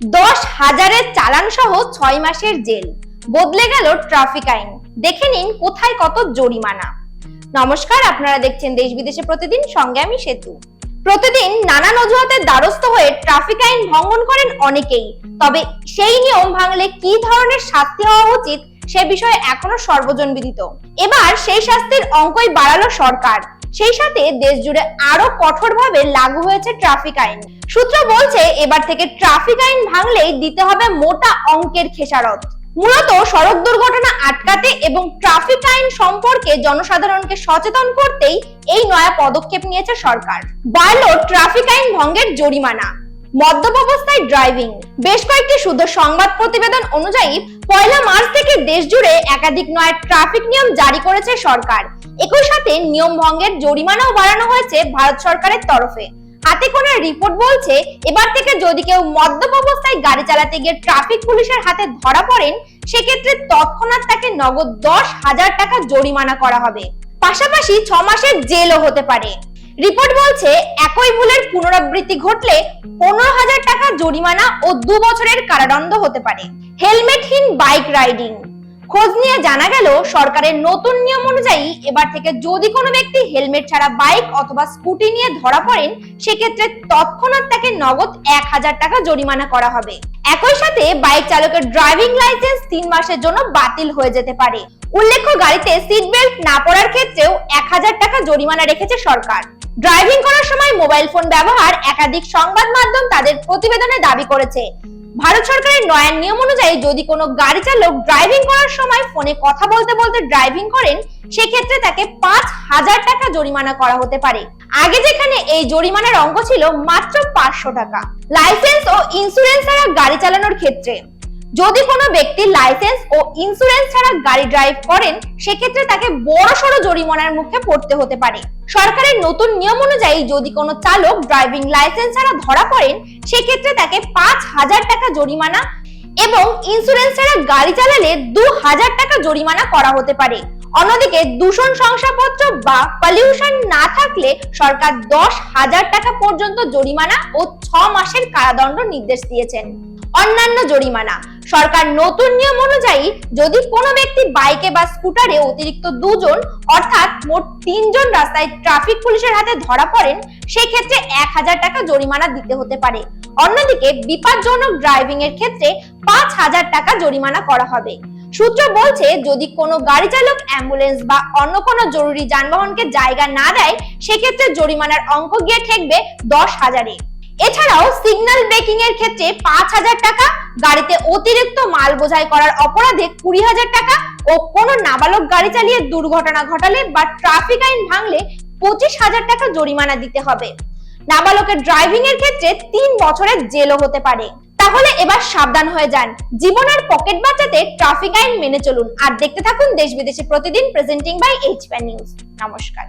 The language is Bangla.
দশ হাজারের চালান সহ ছয় মাসের জেল। বদলে গেল ট্রাফিক আইন। দেখে নিন কোথায় কত জরিমানা। নমস্কার, আপনারা দেখছেন দেশ বিদেশে প্রতিদিন। সঙ্গে আমি সেতু। প্রতিদিন নানান অজুহাতের দ্বারস্থ হয়ে ট্রাফিক আইন ভঙ্গন করেন অনেকেই। তবে সেই নিয়ম ভাঙলে কি ধরনের শাস্তি হওয়া উচিত সে বিষয়ে এখনও সর্বজন বিদিত। এবার সেই শাস্তির অঙ্কই বাড়ালো সরকার। সেই সাথে দেশ জুড়ে আরও কঠোরভাবে লাগু হয়েছে ট্রাফিক আইন। সূত্র বলছে, এবার থেকে ট্রাফিক আইন ভাঙলেই দিতে হবে মোটা অঙ্কের খেসারত। মূলত সড়ক দুর্ঘটনা আটকাতে এবং ট্রাফিক আইন সম্পর্কে জনসাধারণকে সচেতন করতেই এই নয়া পদক্ষেপ নিয়েছে সরকার। বাড়ল ট্রাফিক আইন ভঙ্গের জরিমানা। মদ্যপ অবস্থায় ড্রাইভিং বেশ কয়েকটি সংবাদ প্রতিবেদন অনুযায়ী, পয়লা মার্চ থেকে দেশ জুড়ে একাধিক নয় ট্রাফিক নিয়ম জারি করেছে সরকার। একই সাথে নিয়ম ভঙ্গের জরিমানাও বাড়ানো হয়েছে ভারত সরকারের তরফে। হাতে কোনা রিপোর্ট বলছে, এবার থেকে যদি কেউ মদ্যপ অবস্থায় গাড়ি চালাতে গিয়ে ট্রাফিক পুলিশের হাতে ধরা পড়েন, সেক্ষেত্রে তৎক্ষণাৎ তাকে নগদ দশ হাজার টাকা জরিমানা করা হবে। পাশাপাশি ছ মাসের জেলও হতে পারে। রিপোর্ট বলছে, একই ভুলের পুনরাবৃত্তি ঘটলে পনেরো হাজার টাকা জরিমানা ও দু বছরের কারাদণ্ড হতে পারে। হেলমেটহীন বাইক রাইডিং। খোঁজ নিয়ে জানা গেল, সরকারের নতুন নিয়ম অনুযায়ী এবার থেকে যদি কোনো ব্যক্তি হেলমেট ছাড়া বাইক অথবা স্কুটি নিয়ে ধরা পড়েন, সেক্ষেত্রে তৎক্ষণাৎ তাকে নগদ এক হাজার টাকা জরিমানা করা হবে। একই সাথে বাইক চালকের ড্রাইভিং লাইসেন্স তিন মাসের জন্য বাতিল হয়ে যেতে পারে। উল্লেখ্য, গাড়িতে সিট বেল্ট না পরার ক্ষেত্রেও এক হাজার টাকা জরিমানা রেখেছে সরকার। ড্রাইভিং করার সময় মোবাইল ফোন ব্যবহার একাধিক সংবাদ মাধ্যম তাদের প্রতিবেদনে দাবি করেছে। ভারত সরকারের নয়া নিয়ম অনুযায়ী যদি কোনো গাড়ি চালক ড্রাইভিং করার সময় ফোনে কথা বলতে বলতে ড্রাইভিং করেন, সেক্ষেত্রে তাকে পাঁচ হাজার টাকা জরিমানা করা হতে পারে। আগে যেখানে এই জরিমানার অঙ্ক ছিল মাত্র পাঁচশো টাকা। লাইসেন্স ও ইন্স্যুরেন্স ছাড়া গাড়ি চালানোর ক্ষেত্রে। যদি কোনো ব্যক্তি লাইসেন্স ও ইন্স্যুরেন্স ছাড়া গাড়ি ড্রাইভ করেন, সেক্ষেত্রে তাকে বড় সড়ো জরিমানার মুখে পড়তে হতে পারে। সরকারের নতুন নিয়ম অনুযায়ী যদি কোনো চালক ড্রাইভিং লাইসেন্স ছাড়া ধরা পড়েন, সেক্ষেত্রে তাকে পাঁচ হাজার টাকা জরিমানা এবং ইন্স্যুরেন্স ছাড়া গাড়ি চালালে দু হাজার টাকা জরিমানা করা হতে পারে। অন্যদিকে দূষণ শংসাপত্র বা পলিউশন না থাকলে সরকার দশ হাজার টাকা পর্যন্ত জরিমানা ও ছ মাসের কারাদণ্ড নির্দেশ দিয়েছেন। অন্যান্য জরিমানা। সরকার নতুন নিয়ম অনুযায়ী যদি কোনো ব্যক্তি বাইকে বা স্কুটারে অতিরিক্ত দুজন, অর্থাৎ মোট তিনজন রাস্তায় ট্রাফিক পুলিশের হাতে ধরা পড়েন, সেক্ষেত্রে এক হাজার টাকা জরিমানা দিতে হতে পারে। অন্যদিকে বিপজ্জনক ড্রাইভিং এর ক্ষেত্রে পাঁচ হাজার টাকা জরিমানা করা হবে। সূত্র বলছে, যদি কোনো গাড়ি চালক অ্যাম্বুলেন্স বা অন্য কোনো জরুরি যানবাহনকে জায়গা না দেয়, সেক্ষেত্রে জরিমানার অঙ্ক গিয়ে ঠেকবে দশ হাজারে। এছাড়াও সিগন্যাল ব্রেকিং এর ক্ষেত্রে পাঁচ হাজার টাকা, গাড়িতে অতিরিক্ত মাল বোঝাই করার অপরাধে কুড়ি হাজার টাকা ও কোনো নাবালক গাড়ি চালিয়ে দুর্ঘটনা ঘটালে বা ট্রাফিক আইন ভাঙলে পঁচিশ হাজার টাকা জরিমানা দিতে হবে। নাবালকের ড্রাইভিং এর ক্ষেত্রে তিন বছরের জেলও হতে পারে। তাহলে এবার সাবধান হয়ে যান। জীবন আর পকেট বাঁচাতে ট্রাফিক আইন মেনে চলুন। আর দেখতে থাকুন দেশ বিদেশে প্রতিদিন প্রেজেন্টিং বাই এইচ নিউজ নমস্কার।